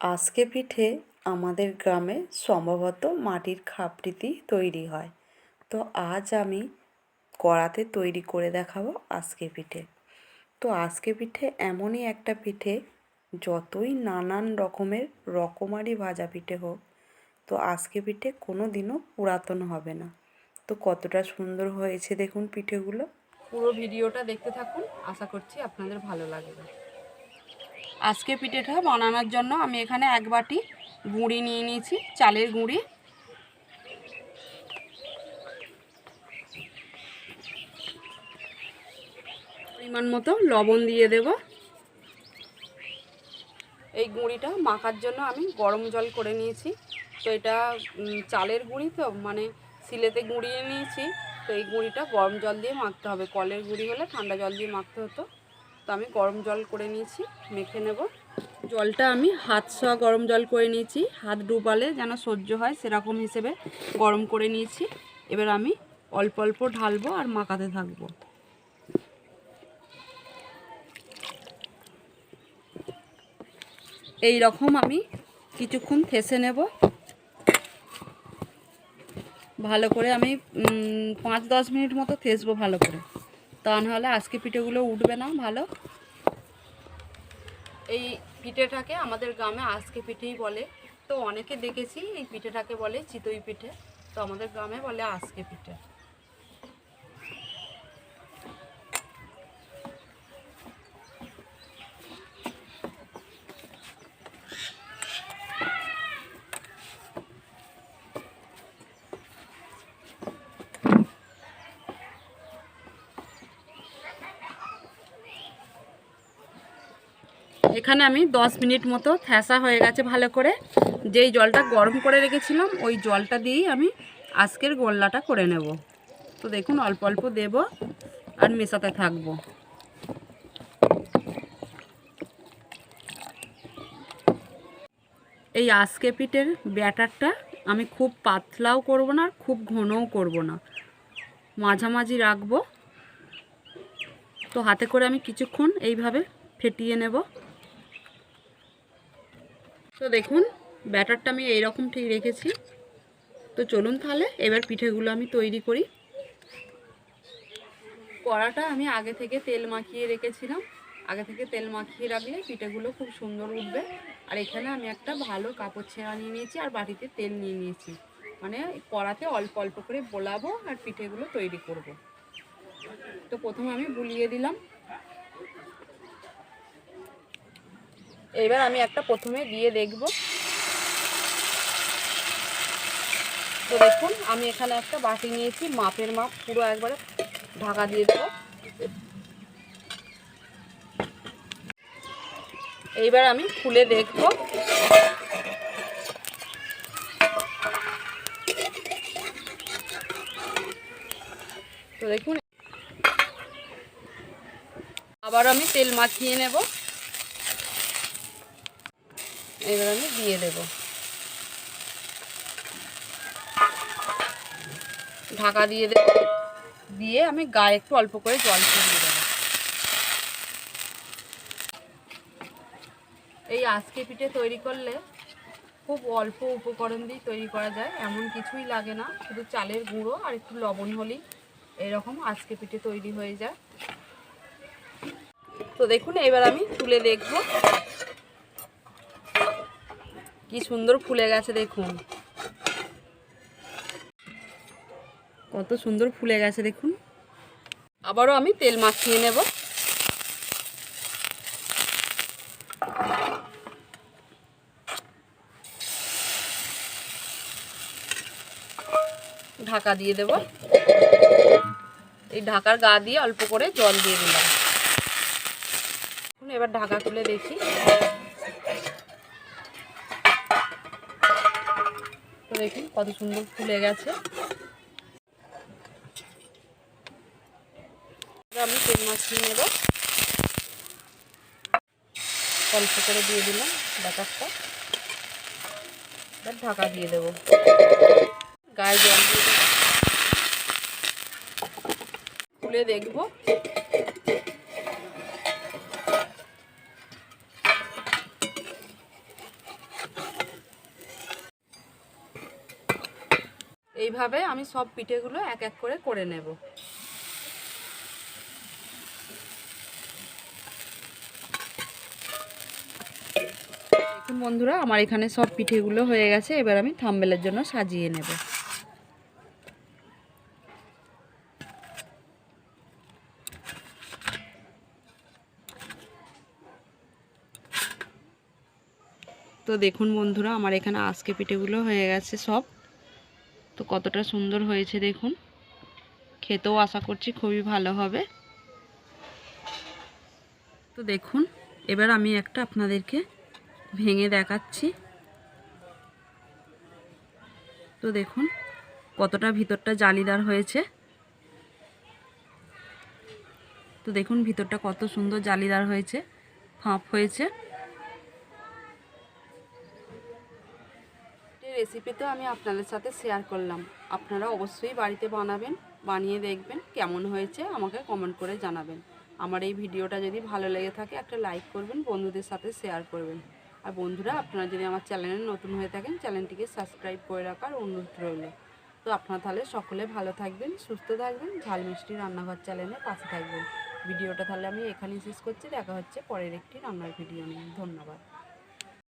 আজকে পিঠে আমাদের গ্রামে সম্ভবত মাটির খাপড়িতেই তৈরি হয়। তো আজ আমি কড়াতে তৈরি করে দেখাবো আজকে পিঠে। তো আজকে পিঠে এমনই একটা পিঠে, যতই নানান রকমের রকমারি ভাজা পিঠে হোক, তো আজকে পিঠে কোনো দিনও পুরাতন হবে না। তো কতটা সুন্দর হয়েছে দেখুন পিঠেগুলো। পুরো ভিডিওটা দেখতে থাকুন। আশা করছি আপনাদের ভালো লাগবে। আজকে পিঠেটা বানানোর জন্য আমি এখানে এক বাটি গুঁড়ি নিয়ে নিয়েছি, চালের গুঁড়ি। পরিমাণ মতো লবণ দিয়ে দেব। এই গুঁড়িটা মাখার জন্য আমি গরম জল করে নিয়েছি। তো এটা চালের গুঁড়ি তো মানে সিলেতে গুঁড়িয়ে নিয়েছি। তো এই গুঁড়িটা গরম জল দিয়ে মাখতে হবে। কলের গুঁড়ি হলে ঠান্ডা জল দিয়ে মাখতে হতো। তো আমি গরম জল করে নিয়েছি, মেখে নেব। জলটা আমি হাত ছোঁয়া গরম জল করে নিয়েছি, হাত ডুবালে যেন সহ্য হয় সেরকম হিসেবে গরম করে নিয়েছি। এবার আমি অল্প অল্প ঢালবো আর মাখাতে থাকব। এই রকম আমি কিছুক্ষণ থেসে নেব। ভালো করে আমি পাঁচ দশ মিনিট মতো থেসবো ভালো করে। তা নাহলে আজকে পিঠেগুলো উঠবে না, ভালো? এই পিঠেটাকে আমাদের গ্রামে আজকে পিঠেই বলে। তো অনেকে দেখেছি এই পিঠেটাকে বলে চিতই পিঠে। তো আমাদের গ্রামে বলে আজকে পিঠে। এখানে আমি দশ মিনিট মতো থ্যাসা হয়ে গেছে ভালো করে। যেই জলটা গরম করে রেখেছিলাম, ওই জলটা দিয়েই আমি আজকের গোল্লাটা করে নেব। তো দেখুন, অল্প অল্প দেব আর মেশাতে থাকব। এই আজকে পিঠের ব্যাটারটা আমি খুব পাতলাও করব না, আর খুব ঘনও করব না। মাঝামাঝি রাখব। তো হাতে করে আমি কিছুক্ষণ এইভাবে ফেটিয়ে নেব। তো দেখুন, ব্যাটারটা আমি এইরকম ঠিক রেখেছি। তো চলুন তাহলে, এবার পিঠেগুলো আমি তৈরি করি। কড়াটা আমি আগে থেকে তেল মাখিয়ে রেখেছিলাম। আগে থেকে তেল মাখিয়ে রাখলে পিঠেগুলো খুব সুন্দর উঠবে। আর এখানে আমি একটা ভালো কাপড় ছেঁড়া নিয়ে নিয়েছি আর বাটিতে তেল নিয়ে নিয়েছি। মানে কড়াতে অল্প অল্প করে বোলাবো আর পিঠেগুলো তৈরি করব। তো প্রথমে আমি বুলিয়ে দিলাম। এবার আমি একটা প্রথমে দিয়ে দেখব। তো দেখুন, আমি এখানে একটা বাটি নিয়েছি, মাপের মাপ পুরো একবারে ঢাকা দিয়ে দেবো। এইবার আমি খুলে দেখব। তো দেখুন, আবার আমি তেল মাখিয়ে নেব। এবার আমি দিয়ে দেব। ঢাকা দিয়ে দেব দিয়ে আমি গায়ে একটু অল্প করে জল ছড়িয়ে দেবো। এই আজকে পিঠে তৈরি করলে খুব অল্প উপকরণ দিয়ে তৈরি করা যায়, এমন কিছুই লাগে না। শুধু চালের গুঁড়ো আর একটু লবণ হলেই এরকম আজকে পিঠে তৈরি হয়ে যায়। তো দেখুন, এবার আমি তুলে দেখব কি সুন্দর ফুলে গেছে দেখুন। কত সুন্দর ফুলে গেছে দেখুন। আবারও আমি তেল মাখিয়ে নেব। ঢাকা দিয়ে দেব। এই ঢাকার গা দিয়ে অল্প করে জল দিয়ে দিলাম। এবার ঢাকা খুলে দেখি। দেখুন কত সুন্দর ফুলে গেছে। আমি তেল মাখিয়ে নেব। অল্প করে দিয়ে দিলাম ব্যাটারটা। এবার ঢাকা দিয়ে দেবো। গায়ে জল দিয়ে দেবো। খুলে দেখব। এইভাবে আমি সব পিঠেগুলো এক এক করে করে নেব। বন্ধুরা, আমার এখানে সব পিঠেগুলো হয়ে গেছে। এবার আমি থাম্বেলের জন্য সাজিয়ে নেব। তো দেখুন বন্ধুরা, আমার এখানে আজকে পিঠেগুলো হয়ে গেছে সব। তো কতটা সুন্দর হয়েছে দেখুন। খেতেও আশা করছি খুবই ভালো হবে। তো দেখুন, এবার আমি একটা আপনাদেরকে ভেঙে দেখাচ্ছি। তো দেখুন, কতটা ভিতরটা জালিদার হয়েছে। তো দেখুন, ভিতরটা কত সুন্দর জালিদার হয়েছে, ফাঁপ হয়েছে। রেসিপি তো আমি আপনাদের সাথে শেয়ার করলাম। আপনারা অবশ্যই বাড়িতে বানাবেন, বানিয়ে দেখবেন কেমন হয়েছে, আমাকে কমেন্ট করে জানাবেন। আমার এই ভিডিওটা যদি ভালো লেগে থাকে, একটা লাইক করবেন, বন্ধুদের সাথে শেয়ার করবেন। আর বন্ধুরা, আপনারা যদি আমার চ্যানেলে নতুন হয়ে থাকেন চ্যানেলটিকে সাবস্ক্রাইব করে রাখার অনুরোধ রইল। তো আপনারা তাহলে সকলে ভালো থাকবেন, সুস্থ থাকবেন ঝাল মিষ্টি রান্নাঘর চ্যানেলে পাশে থাকবেন। ভিডিওটা তাহলে আমি এখানেই শেষ করছি, দেখা হচ্ছে পরের একটি রান্নার ভিডিও নিয়ে। ধন্যবাদ।